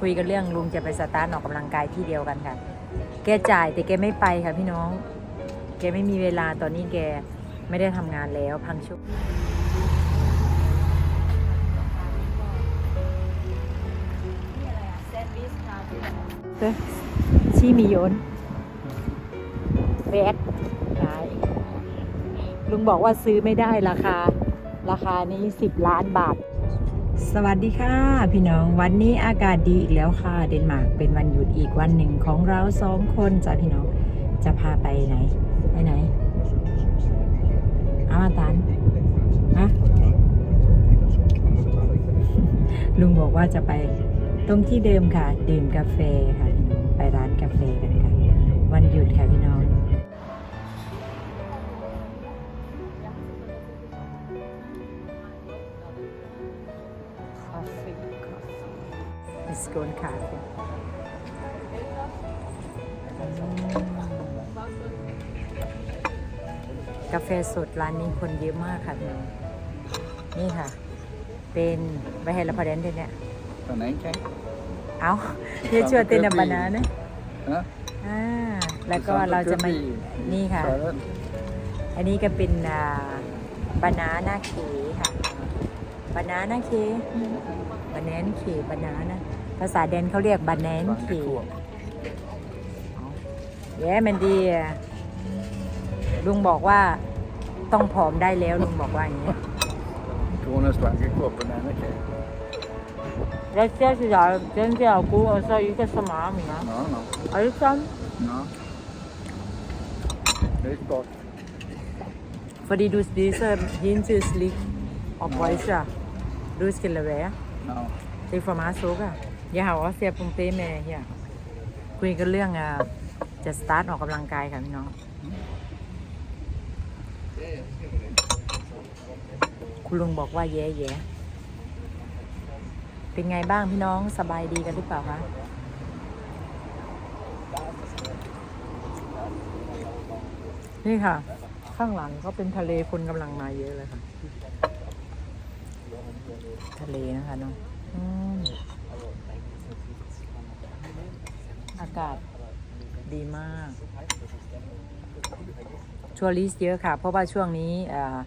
คุยกันเรื่องลุงจะไปสตาร์ทออกกำลังกายที่เดียวกันค่ะ แกจ่ายแต่แกไม่ไปค่ะพี่น้อง แกไม่มีเวลาตอนนี้แกไม่ได้ทำงานแล้วพังชุกชีมีโยนแวกขายลุงบอกว่าซื้อไม่ได้ราคา ราคานี้10ล้านบาท สวัสดีค่ะ พี่น้องวันนี้อากาศดีอีกแล้วค่ะ เดนมาร์กเป็นวันหยุดอีกวันหนึ่งของเราสองคนจ้ะพี่น้องจะพาไปไหน ไปไหนอามาตันฮะลุงบอกว่าจะไปตรงที่เดิมค่ะ ดื่มกาแฟค่ะ ไปร้านกาแฟกันค่ะ วันหยุดค่ะ coffee. Let's go and cafe. กาแฟสดร้านนี้คนเยอะมากค่ะพี่น้องนี่ค่ะ เป็นไวเฮลพาเดนเนี่ย Van één kijk. เอาเพื่อชวนเต้นบานานะ Huh? อ่าแล้วก็เราจะมานี่ค่ะ Salad. อันนี้ก็เป็นบานาน่าเคค่ะ บานานะเคบานแนนเคบานานะภาษาเดนเขาเรียกบานแนนเคเย้มันดีลุงบอกว่าต้องผอมได้แล้วลุงบอกว่าอย่างนี้ Toen is lang gekloppen en ik. Dat zegt je daar, denk je ook hoe als je het samen ja. Nou, nou. Als je dan? Nou. Dit tot. Voor die dus deze, die is lief. Op wijze. Dit kort. Fordi du spiser hele slik og brødser. Du skal lade være. No. Det er for meget sukker. Jeg har jo også her pompe med her. คุยกันเรื่องอะจะสตาร์ทออกกำลังกายค่ะพี่น้อง คุณลุงบอกว่าแย่แย่เป็นไงบ้างพี่น้องสบายดีกันหรือเปล่าคะ นี่ค่ะ ข้างหลังก็เป็นทะเลคนกำลังมาเยอะเลยค่ะ ทะเลนะคะเนาะอืมอากาศดีมากชัวริสต์เยอะค่ะ เพราะว่าช่วงนี้เอ่อ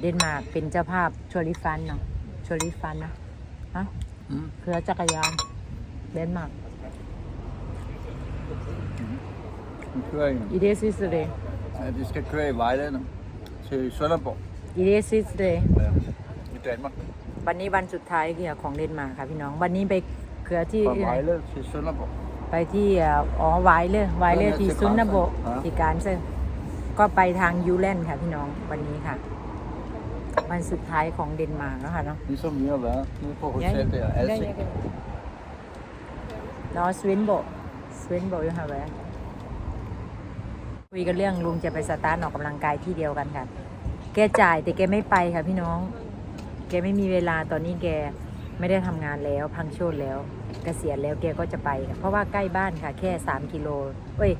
เดนมาร์กเป็นเจ้าภาพชัวริฟันเนาะชัวริฟันนะฮะ Hm? เครือจักรยานเดนมาร์ก Een kwijt. อีเดซิสเดย์ Het is geen kwijt weiden. Til Sønderborg. อีเดซิสเดย์ Ja. I Danmark. วันนี้วันสุดท้ายเกี่ยวของเดนมาร์กค่ะพี่น้อง วันนี้ไปเครือที่ Fra Vejle til Sønderborg. ไปที่เอ่ออ๋อไวายเลยไวายเลยที่ซุนนโบะฮะ ที่การเซนก็ไปทางยูแลนด์ค่ะพี่น้องวันนี้ค่ะ วันสุดท้ายของเดนมาร์กแล้วค่ะเนาะ Ligesom vi har været nede på hotel der. Alsing. นอสวินโบสวินโบอยู่ค่ะแวะคุยกันเรื่องลุงจะไปสตาร์ทออกกำลังกายที่เดียวกันค่ะ แกจ่ายแต่แกไม่ไปค่ะพี่น้อง แกไม่มีเวลาตอนนี้แกไม่ได้ทำงานแล้วพังโชนแล้วเกษียณแล้วแกก็จะไป เพราะว่าใกล้บ้านค่ะ แค่สามกิโลเอ้ย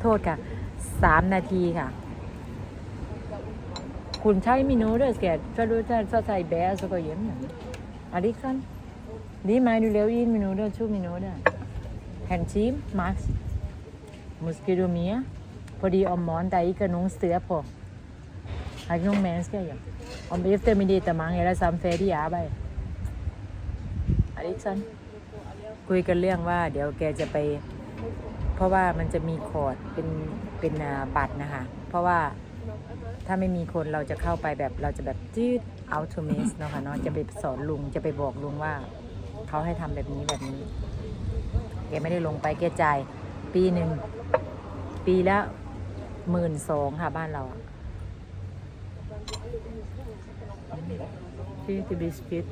โทษค่ะสามนาทีค่ะคุณใช้มินูเดอร์สแกจะรู้จะจะใส่แบสก็เยี่ยมอย่างนี้อาริสันดีไหมดูเร็วอินมินูเดอร์ชูมินูเดอร์แฮนชิมมาร์คมุสกิโดเมียพอดีอมมอนแต่อีกน้องเสือพอ Har ikke nogen mennesker jo. Om eftermiddagen der er mange ellers sammen fattige arbejde. Er det ikke sådan? คุยกันเรื่องว่าเดี๋ยวแกจะไป เพราะว่ามันจะมีคอร์ดเป็นเป็นบัตรนะคะ เพราะว่าถ้าไม่มีคนเราจะเข้าไปแบบเราจะแบบจืดอัลทูเมสเนาะค่ะเนาะจะไปสอนลุงจะไปบอกลุงว่า เขาให้ทำแบบนี้แบบนี้ แกไม่ได้ลงไปแกจ่ายปีหนึ่งปีละหมื่นสองค่ะบ้านเราอะ ที่ที่บิสกิต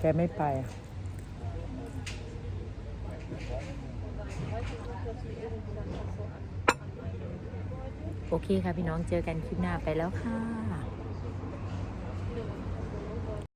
แกไม่ไป โอเคค่ะพี่น้องเจอกันคลิปหน้าไปแล้วค่ะ